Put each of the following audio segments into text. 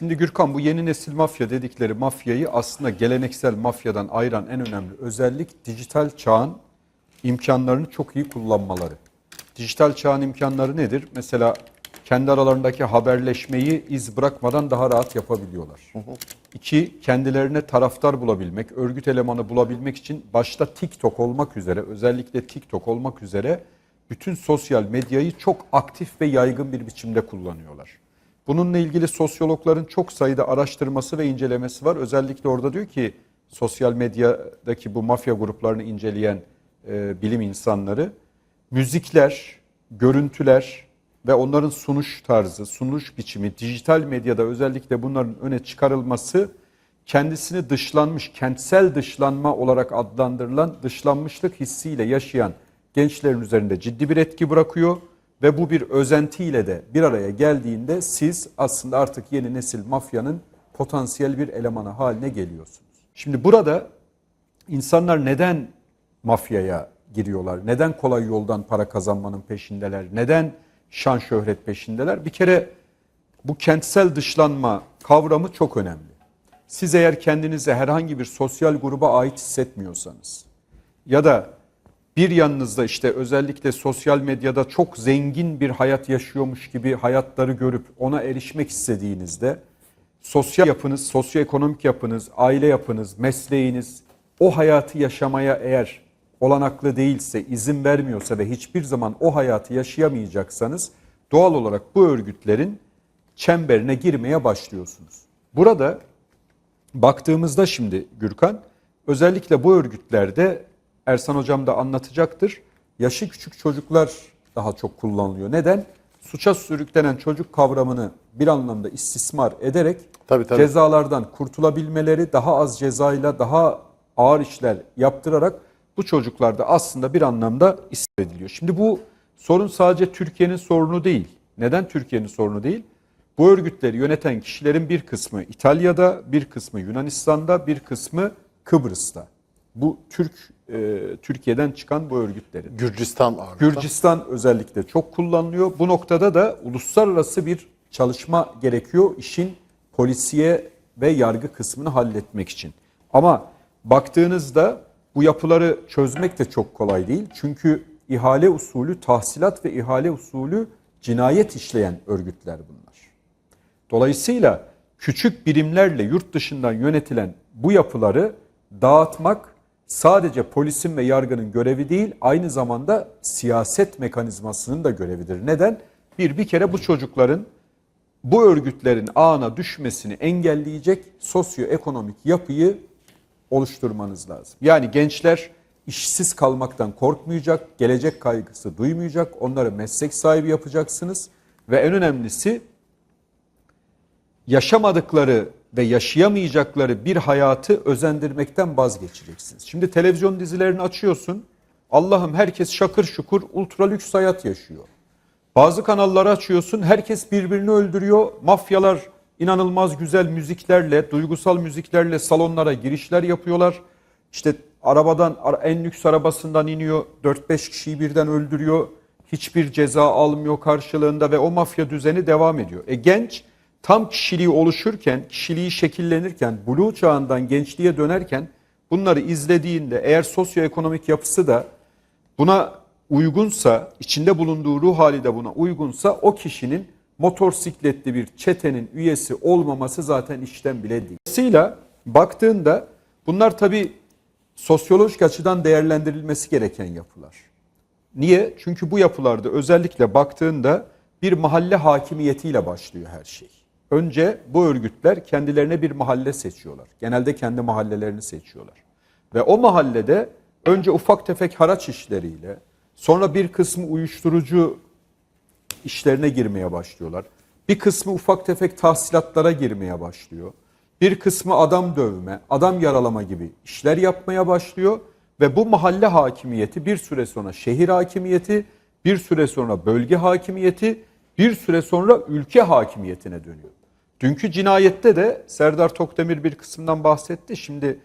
Şimdi Gürkan bu yeni nesil mafya dedikleri mafyayı aslında geleneksel mafyadan ayıran en önemli özellik dijital çağın imkanlarını çok iyi kullanmaları. Dijital çağın imkanları nedir? Mesela kendi aralarındaki haberleşmeyi iz bırakmadan daha rahat yapabiliyorlar. İki, kendilerine taraftar bulabilmek, örgüt elemanı bulabilmek için başta TikTok olmak üzere, özellikle TikTok olmak üzere bütün sosyal medyayı çok aktif ve yaygın bir biçimde kullanıyorlar. Bununla ilgili sosyologların çok sayıda araştırması ve incelemesi var. Özellikle orada diyor ki sosyal medyadaki bu mafya gruplarını inceleyen e, bilim insanları müzikler, görüntüler ve onların sunuş tarzı, sunuş biçimi, dijital medyada özellikle bunların öne çıkarılması kendisini dışlanmış, kentsel dışlanma olarak adlandırılan dışlanmışlık hissiyle yaşayan gençlerin üzerinde ciddi bir etki bırakıyor ve bu bir özentiyle de bir araya geldiğinde siz aslında artık yeni nesil mafyanın potansiyel bir elemanı haline geliyorsunuz. Şimdi burada insanlar neden mafyaya giriyorlar? Neden kolay yoldan para kazanmanın peşindeler? Neden şan şöhret peşindeler? Bir kere bu kentsel dışlanma kavramı çok önemli. Siz eğer kendinizi herhangi bir sosyal gruba ait hissetmiyorsanız ya da bir yanınızda işte özellikle sosyal medyada çok zengin bir hayat yaşıyormuş gibi hayatları görüp ona erişmek istediğinizde sosyal yapınız, sosyoekonomik yapınız, aile yapınız, mesleğiniz o hayatı yaşamaya eğer olanaklı değilse, izin vermiyorsa ve hiçbir zaman o hayatı yaşayamayacaksanız doğal olarak bu örgütlerin çemberine girmeye başlıyorsunuz. Burada baktığımızda şimdi Gürkan özellikle bu örgütlerde Ersan hocam da anlatacaktır. Yaşı küçük çocuklar daha çok kullanılıyor. Neden? Suça sürüklenen çocuk kavramını bir anlamda istismar ederek Tabii, tabii. cezalardan kurtulabilmeleri, daha az cezayla daha ağır işler yaptırarak bu çocuklarda aslında bir anlamda istismar ediliyor. Şimdi bu sorun sadece Türkiye'nin sorunu değil. Neden Türkiye'nin sorunu değil? Bu örgütleri yöneten kişilerin bir kısmı İtalya'da, bir kısmı Yunanistan'da, bir kısmı Kıbrıs'ta. Bu Türk e, Türkiye'den çıkan bu örgütlerin. Gürcistan ağırlıkta. Gürcistan özellikle çok kullanılıyor. Bu noktada da uluslararası bir çalışma gerekiyor işin polisiye ve yargı kısmını halletmek için. Ama baktığınızda bu yapıları çözmek de çok kolay değil. Çünkü ihale usulü tahsilat ve ihale usulü cinayet işleyen örgütler bunlar. Dolayısıyla küçük birimlerle yurt dışından yönetilen bu yapıları dağıtmak sadece polisin ve yargının görevi değil, aynı zamanda siyaset mekanizmasının da görevidir. Neden? Bir, bir kere bu çocukların bu örgütlerin ağına düşmesini engelleyecek sosyoekonomik yapıyı oluşturmanız lazım. Yani gençler işsiz kalmaktan korkmayacak, gelecek kaygısı duymayacak, onları meslek sahibi yapacaksınız ve en önemlisi yaşamadıkları ve yaşayamayacakları bir hayatı özendirmekten vazgeçeceksiniz. Şimdi televizyon dizilerini açıyorsun. Allah'ım herkes şakır şukur ultra lüks hayat yaşıyor. Bazı kanalları açıyorsun. Herkes birbirini öldürüyor. Mafyalar inanılmaz güzel müziklerle, duygusal müziklerle salonlara girişler yapıyorlar. İşte arabadan en lüks arabasından iniyor. 4-5 kişiyi birden öldürüyor. Hiçbir ceza almıyor karşılığında ve o mafya düzeni devam ediyor. E genç tam kişiliği oluşurken, kişiliği şekillenirken, blue çağından gençliğe dönerken bunları izlediğinde eğer sosyoekonomik yapısı da buna uygunsa, içinde bulunduğu ruh hali de buna uygunsa o kişinin motosikletli bir çetenin üyesi olmaması zaten işten bile değil. Dolayısıyla baktığında bunlar tabii sosyolojik açıdan değerlendirilmesi gereken yapılar. Niye? Çünkü bu yapılarda özellikle baktığında bir mahalle hakimiyetiyle başlıyor her şey. Önce bu örgütler kendilerine bir mahalle seçiyorlar. Genelde kendi mahallelerini seçiyorlar. Ve o mahallede önce ufak tefek haraç işleriyle, sonra bir kısmı uyuşturucu işlerine girmeye başlıyorlar. Bir kısmı ufak tefek tahsilatlara girmeye başlıyor. Bir kısmı adam dövme, adam yaralama gibi işler yapmaya başlıyor. Ve bu mahalle hakimiyeti bir süre sonra şehir hakimiyeti, bir süre sonra bölge hakimiyeti, bir süre sonra ülke hakimiyetine dönüyor. Dünkü cinayette de Serdar Tokdemir bir kısımdan bahsetti. Şimdi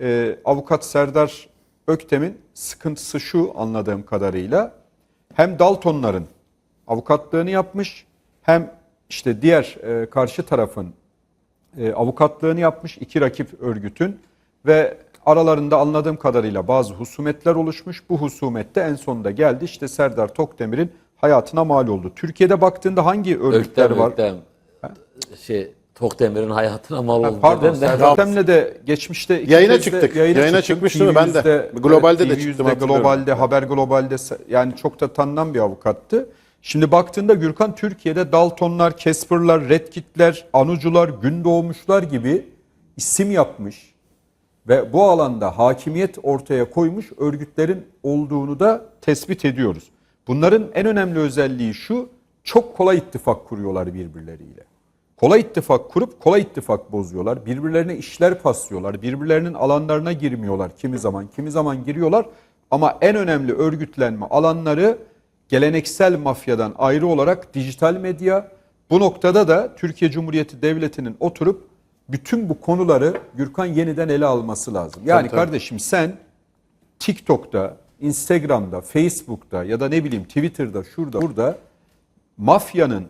e, avukat Serdar Öktem'in sıkıntısı şu anladığım kadarıyla hem Daltonların avukatlığını yapmış hem işte diğer e, karşı tarafın e, avukatlığını yapmış iki rakip örgütün ve aralarında anladığım kadarıyla bazı husumetler oluşmuş. Bu husumette en sonunda geldi işte Serdar Tokdemir'in hayatına mal oldu. Türkiye'de baktığında hangi örgütler Öktem, var? Öktem. Şey, Tokdemir'in hayatına mal oldu. Pardon dedin de. Serdar Tem'le de geçmişte Yayına çıktık. Yayına, Yayına çıkmıştı mı? Ben de. TV100'de, Globalde de çıktım, TV100'de, hatırlıyorum. Globalde, Haber Globalde yani çok da tanınan bir avukattı. Şimdi baktığında Gürkan Türkiye'de Daltonlar, Casper'lar, Red Kit'ler, Anucular, Gündoğmuşlar gibi isim yapmış ve bu alanda hakimiyet ortaya koymuş örgütlerin olduğunu da tespit ediyoruz. Bunların en önemli özelliği şu, çok kolay ittifak kuruyorlar birbirleriyle. Kolay ittifak kurup kolay ittifak bozuyorlar. Birbirlerine işler paslıyorlar. Birbirlerinin alanlarına girmiyorlar kimi zaman. Kimi zaman giriyorlar ama en önemli örgütlenme alanları geleneksel mafyadan ayrı olarak dijital medya. Bu noktada da Türkiye Cumhuriyeti Devleti'nin oturup bütün bu konuları Gürkan yeniden ele alması lazım. Yani Tabii, tabii. kardeşim sen TikTok'ta, Instagram'da, Facebook'ta ya da ne bileyim Twitter'da, şurada, burada mafyanın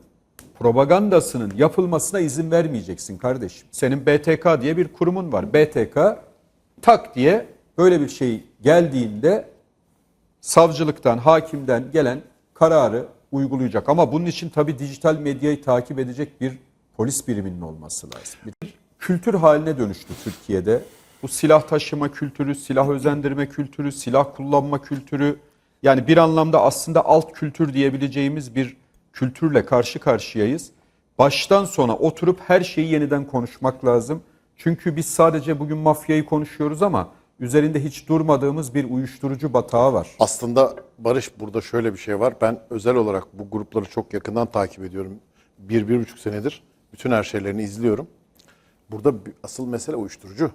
propagandasının yapılmasına izin vermeyeceksin kardeşim. Senin BTK diye bir kurumun var. BTK tak diye böyle bir şey geldiğinde savcılıktan, hakimden gelen kararı uygulayacak. Ama bunun için tabii dijital medyayı takip edecek bir polis biriminin olması lazım. Bir kültür haline dönüştü Türkiye'de. Bu silah taşıma kültürü, silah özendirme kültürü, silah kullanma kültürü yani bir anlamda aslında alt kültür diyebileceğimiz bir kültürle karşı karşıyayız. Baştan sona oturup her şeyi yeniden konuşmak lazım. Çünkü biz sadece bugün mafyayı konuşuyoruz ama üzerinde hiç durmadığımız bir uyuşturucu batağı var. Aslında Barış burada şöyle bir şey var. Ben özel olarak bu grupları çok yakından takip ediyorum. Bir, bir buçuk senedir. Bütün her şeylerini izliyorum. Burada asıl mesele uyuşturucu. onu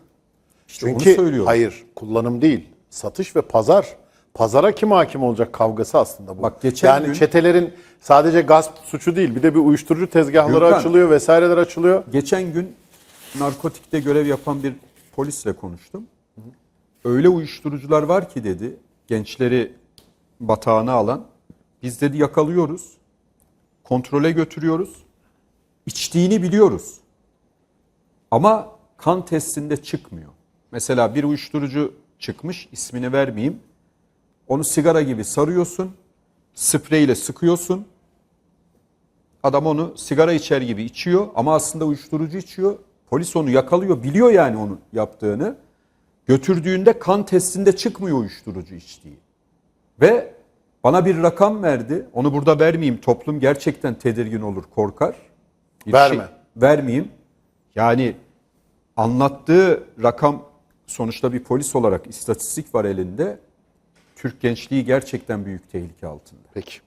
Çünkü söylüyorum. hayır kullanım değil. Satış ve pazar. Pazara kim hakim olacak kavgası aslında bu. Bak geçen yani gün- çetelerin sadece gasp suçu değil. Bir de bir uyuşturucu tezgahları Gürkan. açılıyor vesaireler açılıyor. Geçen gün narkotikte görev yapan bir polisle konuştum. Öyle uyuşturucular var ki dedi, gençleri batağına alan. Biz dedi yakalıyoruz, kontrole götürüyoruz, içtiğini biliyoruz. Ama kan testinde çıkmıyor. Mesela bir uyuşturucu çıkmış, ismini vermeyeyim. Onu sigara gibi sarıyorsun, spreyle sıkıyorsun. Adam onu sigara içer gibi içiyor ama aslında uyuşturucu içiyor. Polis onu yakalıyor, biliyor yani onu yaptığını. Götürdüğünde kan testinde çıkmıyor uyuşturucu içtiği. Ve bana bir rakam verdi. Onu burada vermeyeyim. Toplum gerçekten tedirgin olur, korkar. Bir Verme. şey- vermeyeyim. Yani anlattığı rakam sonuçta bir polis olarak istatistik var elinde. Türk gençliği gerçekten büyük tehlike altında. Peki.